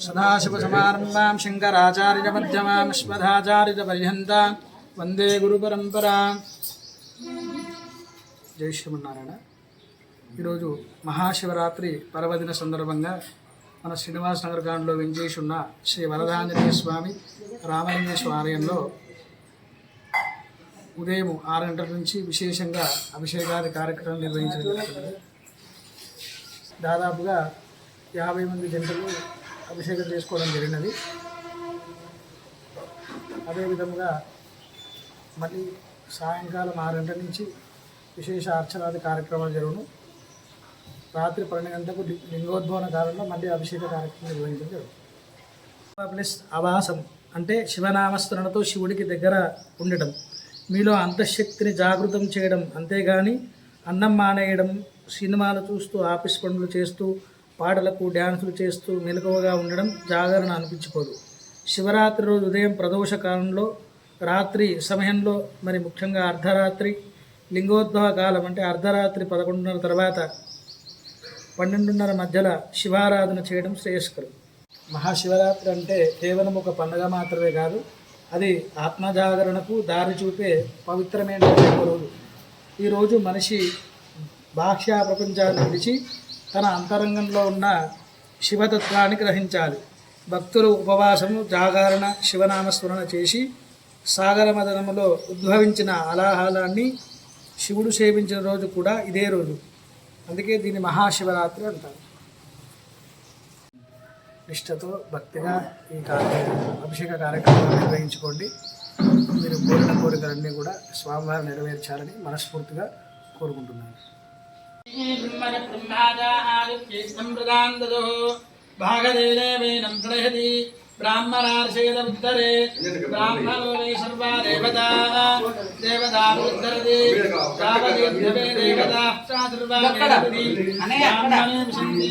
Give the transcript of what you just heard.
सदाशिवसमारम्भां शङ्कराचार्यमध्यमां श्मधाचार्यपर्यन्तां వందే गुरुपरम्परां। జై శ్రీమన్నారాయణ ఈరోజు మహాశివరాత్రి పర్వదిన సందర్భంగా మన శ్రీనివాస నగర్ కాండలో వెంచేసి ఉన్న శ్రీ వరదాంజనేయ స్వామి రామలింగేశ్వర ఆలయంలో ఉదయం ఆరు గంటల నుంచి విశేషంగా అభిషేకాది కార్యక్రమం నిర్వహించడం జరుగుతుంది. దాదాపుగా యాభై మంది జంటలు అభిషేకం చేసుకోవడం జరిగినది. అదేవిధంగా మళ్ళీ సాయంకాలం ఆరు గంటల నుంచి విశేష అర్చనాది కార్యక్రమాలు జరుగును. రాత్రి పన్నెండు గంటలకు లింగోద్భవన కాలంలో మళ్ళీ అభిషేక కార్యక్రమం నిర్వహించడం జరుగుతుంది. ప్లస్ ఆవాసం అంటే శివనామస్మరణతో శివుడికి దగ్గర ఉండటం. మీలో అంతఃశక్తిని జాగృతం చేయడం అంతేగాని అన్నం మానేయడం సినిమాలు చూస్తూ ఆఫీస్ పనులు చేస్తూ పాటలకు డ్యాన్సులు చేస్తూ మెలకువగా ఉండడం జాగరణ అనిపించుకోదు. శివరాత్రి రోజు ఉదయం ప్రదోష కాలంలో రాత్రి సమయంలో మరి ముఖ్యంగా అర్ధరాత్రి లింగోద్భవ కాలం అంటే అర్ధరాత్రి పదకొండున్నర తర్వాత పన్నెండున్నర మధ్యలో శివారాధన చేయడం శ్రేయస్కరం. మహాశివరాత్రి అంటే కేవలం ఒక పండుగ మాత్రమే కాదు అది ఆత్మజాగరణకు దారి చూపే పవిత్రమైన రోజు. ఈరోజు మనిషి బాహ్య ప్రపంచాన్ని విడిచి తన అంతరంగంలో ఉన్న శివతత్వాన్ని గ్రహించాలి. భక్తులు ఉపవాసము జాగరణ శివనామస్మరణ చేసి సాగర మదనములో ఉద్భవించిన అలాహాలాన్ని శివుడు సేవించిన రోజు కూడా ఇదే రోజు. అందుకే దీన్ని మహాశివరాత్రి అంటారు. నిష్ఠతో భక్తిగా ఈ అభిషేక కార్యక్రమాన్ని నిర్వహించుకోండి. మీరు కోరిన కోరికలన్నీ కూడా స్వామివారు నెరవేర్చాలని మనస్ఫూర్తిగా కోరుకుంటున్నాను. భాగదేవేనం ప్రళయతి బ్రాహ్మణార్షేద ఉత్తరే బ్రాహ్మణో వై సర్వా దేవతా. దేవతా బ్రాహ్మణే విశంతి